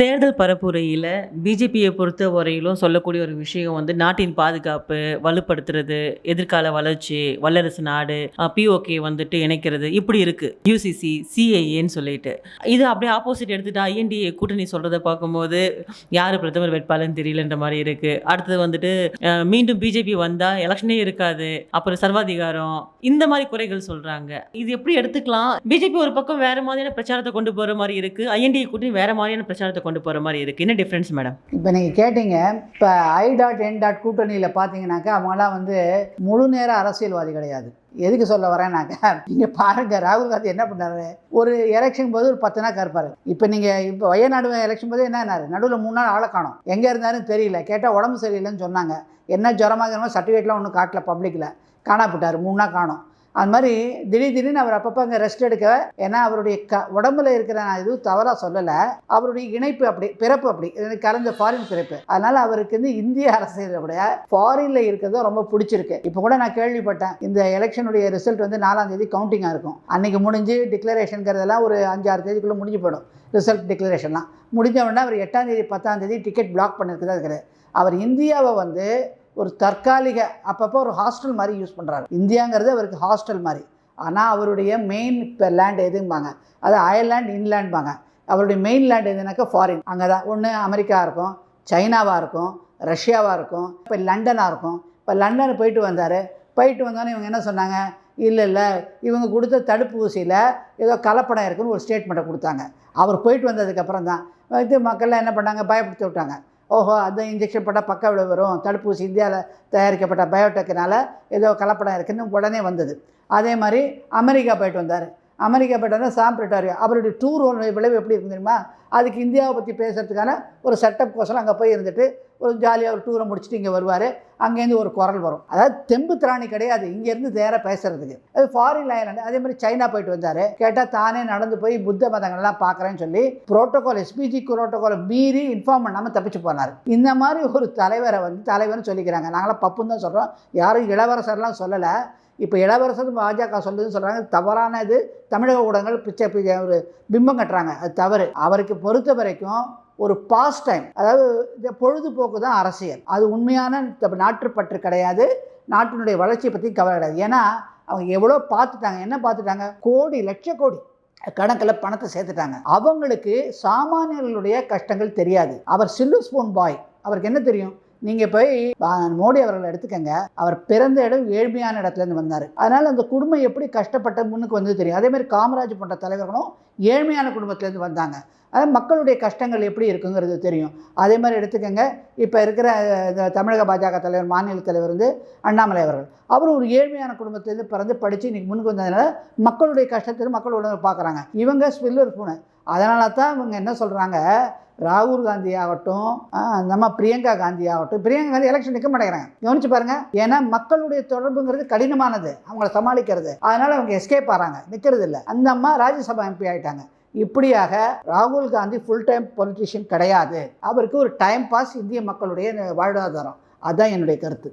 தேர்தல் பரப்புரையில் பிஜேபியை பொறுத்த வரையிலும் சொல்லக்கூடிய ஒரு விஷயம் வந்து நாட்டின் பாதுகாப்பு வலுப்படுத்துறது எதிர்கால வளர்ச்சி வல்லரசு நாடு பிஓகே வந்துட்டு இணைக்கிறது. இப்படி இருக்கு. யூசிசி சிஏஏன்னு சொல்லிட்டு. இது அப்படியே ஆப்போசிட் எடுத்துட்டா ஐஎன்டிஏ கூட்டணி சொல்றதை பார்க்கும்போது யார் பிரதமர் வேட்பாளர்னு தெரியலன்ற மாதிரி இருக்கு. அடுத்தது வந்துட்டு மீண்டும் பிஜேபி வந்தா எலெக்ஷனே இருக்காது. அப்புறம் சர்வாதிகாரம். இந்த மாதிரி குறைகள் சொல்றாங்க. இது எப்படி எடுத்துக்கலாம்? பிஜேபி ஒரு பக்கம் வேற மாதிரியான பிரச்சாரத்தை கொண்டு போற மாதிரி இருக்கு. ஐஎன்டிஏ கூட்டணி வேற மாதிரியான பிரச்சாரத்தை கொண்டு போகிற மாதிரி இருக்குது என்ன டிஃப்ரென்ஸ் மேடம் இப்போ நீங்கள் கேட்டீங்க இப்போ ஐ டாட் என் டாட் கூட்டணியில் பார்த்தீங்கன்னாக்கா அவங்களாம் வந்து முழு நேர அரசியல்வாதி கிடையாது. எதுக்கு சொல்ல வரேன்னாக்கா நீங்கள் பாருங்கள் ராகுல் காந்தி என்ன பண்ணாரு ஒரு எலெக்ஷன் போது ஒரு பத்து நாள் இருப்பாரு இப்போ நீங்கள் இப்போ வயநாடு எலெக்ஷன் போது என்ன நடுவில் மூணு நாள் ஆளை காணோம். எங்கே இருந்தாருன்னு தெரியல. கேட்டால் உடம்பு சரியில்லைன்னு சொன்னாங்க. என்ன ஜுரமாக சர்டிஃபிகேட்லாம் ஒன்றும் காட்டல பப்ளிக்கில் காணாப்பட்டார் மூணு நாள் காணோம். அது மாதிரி திடீர் திடீர்னு அவர் அப்பப்போ அங்கே ரெஸ்ட் எடுக்க ஏன்னா அவருடைய க உடம்புல இருக்கிற நான் எதுவும் தவறாக சொல்லலை. அவருடைய இணைப்பு அப்படி பிறப்பு அப்படி. இது கலந்த ஃபாரின் பிறப்பு. அதனால் அவருக்கு வந்து இந்திய அரசியலுடைய ஃபாரினில் இருக்கிறது ரொம்ப பிடிச்சிருக்கு. இப்போ கூட நான் கேள்விப்பட்டேன் இந்த எலெக்ஷனுடைய ரிசல்ட் வந்து நாலாம் தேதி கவுண்டிங்காக இருக்கும். அன்றைக்கி முடிஞ்சு டிக்ளரேஷனுங்கிறதெல்லாம் ஒரு அஞ்சாறு தேதிக்குள்ளே முடிஞ்சு போயிடும். ரிசல்ட் டிக்ளரேஷன்லாம் முடிஞ்ச உடனே அவர் எட்டாம் தேதி பத்தாம் தேதி டிக்கெட் பிளாக் பண்ணிருக்கதா இருக்கிறார் அவர் இந்தியாவை வந்து ஒரு தற்காலிக அப்பப்போ ஒரு ஹாஸ்டல் மாதிரி யூஸ் பண்ணுறாரு இந்தியாங்கிறது அவருக்கு ஹாஸ்டல் மாதிரி. ஆனால் அவருடைய மெயின் இப்போ லேண்ட் எதும்பாங்க? அது அயர்லேண்ட் இன்லேண்ட்பாங்க அவருடைய மெயின் லேண்ட் எதுனாக்கா ஃபாரின் அங்கே தான் ஒன்று அமெரிக்கா இருக்கும் சைனாவாக இருக்கும் ரஷ்யாவாக இருக்கும் இப்போ லண்டனாக இருக்கும். இப்போ லண்டன் போயிட்டு வந்தார். போயிட்டு வந்தோன்னே இவங்க என்ன சொன்னாங்க? இல்லை இல்லை இவங்க கொடுத்த தடுப்பூசியில் ஏதோ கலப்படம் இருக்குன்னு ஒரு ஸ்டேட்மெண்ட்டை கொடுத்தாங்க. அவர் போயிட்டு வந்ததுக்கப்புறம் தான் இது மக்கள்லாம் என்ன பண்ணாங்க? பயப்படுத்தி விட்டாங்க. ஓஹோ அந்த இன்ஜெக்ஷன் போட்டால் பக்க விளைவு வரும். தடுப்பூசி இந்தியாவில் தயாரிக்கப்பட்ட பயோடெக்னால் ஏதோ கலப்படம் இருக்குன்னு உடனே வந்தது. அதே மாதிரி அமெரிக்கா போயிட்டு வந்தார். அமெரிக்கா போயிட்டு வந்தால் சாம் பிரிட்டாரியா அவருடைய டூர் விளைவு எப்படி இருக்கு தெரியுமா? அதுக்கு இந்தியாவை பற்றி பேசுகிறதுக்கான ஒரு செட்டப் கோசம் அங்கே போய் இருந்துட்டு ஒரு ஜாலியாக ஒரு டூரை முடிச்சுட்டு இங்கே வருவார். அங்கேருந்து ஒரு குரல் வரும். அதாவது தெம்பு திராணி கிடையாது. இங்கேருந்து நேராக பேசுகிறதுக்கு அது ஃபாரின் ஐலாண்டு அதே மாதிரி சைனா போயிட்டு வந்தார். கேட்டால் தானே நடந்து போய் புத்த மதங்கள்லாம் பார்க்குறேன்னு சொல்லி புரோட்டோகால் எஸ்பிஜி புரோட்டோகாலை மீறி இன்ஃபார்ம் பண்ணாமல் தப்பிச்சு போனார். இந்த மாதிரி ஒரு தலைவரை வந்து தலைவர்னு சொல்லிக்கிறாங்க. நாங்களாம் பப்புன்னு தான் சொல்கிறோம் யாரும் இளவரசர்லாம் சொல்லலை. இப்போ இளவரசர் பாஜக சொல்லுதுன்னு சொல்கிறாங்க தவறான இது. தமிழக ஊடகங்கள் பிச்சை பிச்சை ஒரு பிம்பம் கட்டுறாங்க. அது தவறு. அவருக்கு பொறுத்த வரைக்கும் ஒரு பாஸ் டைம் அதாவது இந்த பொழுதுபோக்கு தான் அரசியல். அது உண்மையான நாட்டுப்பற்று கிடையாது. நாட்டினுடைய வளர்ச்சியை பற்றி கவலை கிடையாது. ஏன்னா அவங்க எவ்வளோ பார்த்துட்டாங்க. என்ன பார்த்துட்டாங்க? கோடி லட்ச கோடி கணக்கில் பணத்தை சேர்த்துட்டாங்க. அவங்களுக்கு சாமானியர்களுடைய கஷ்டங்கள் தெரியாது. அவர் சில்லு ஸ்பூன் பாய் அவருக்கு என்ன தெரியும்? நீங்கள் போய் மோடி அவர்களை எடுத்துக்கங்க. அவர் பிறந்த இடம் ஏழ்மையான இடத்துலேருந்து வந்தார். அதனால் அந்த குடும்பம் எப்படி கஷ்டப்பட்ட முன்னுக்கு வந்து தெரியும். அதேமாதிரி காமராஜ் போன்ற தலைவர்களும் ஏழ்மையான குடும்பத்துலேருந்து வந்தாங்க. அதாவது மக்களுடைய கஷ்டங்கள் எப்படி இருக்குங்கிறது தெரியும். அதே மாதிரி எடுத்துக்கோங்க இப்போ இருக்கிற இந்த தமிழக பாஜக தலைவர் மாநில தலைவர் வந்து அண்ணாமலை அவர்கள். அவர் ஒரு ஏழ்மையான குடும்பத்திலேருந்து பிறந்து படித்து இன்றைக்கி முன்னுக்கு வந்ததுனால மக்களுடைய கஷ்டத்தில் மக்கள் உடனே பார்க்குறாங்க. இவங்க ஸ்பில்லர் பூனை. அதனால தான் இவங்க என்ன சொல்கிறாங்க ராகுல் காந்தி ஆகட்டும் நம்ம பிரியங்கா காந்தி ஆகட்டும் பிரியங்கா காந்தி எலெக்ஷன் நிற்க மாட்டேங்கிறாங்க. கவனிச்சு பாருங்க ஏன்னா மக்களுடைய தொடர்புங்கிறது கடினமானது. அவங்கள சமாளிக்கிறது. அதனால அவங்க எஸ்கேப் ஆகிறாங்க நிற்கிறது இல்லை அந்த அம்மா ராஜ்யசபா எம்பி இருக்காங்க இப்படியாக ராகுல் காந்தி ஃபுல் டைம் பொலிட்டிஷியன் கிடையாது. அவருக்கு ஒரு டைம் பாஸ் இந்திய மக்களுடைய வாழ்வாதாரம். அதுதான் என்னுடைய கருத்து.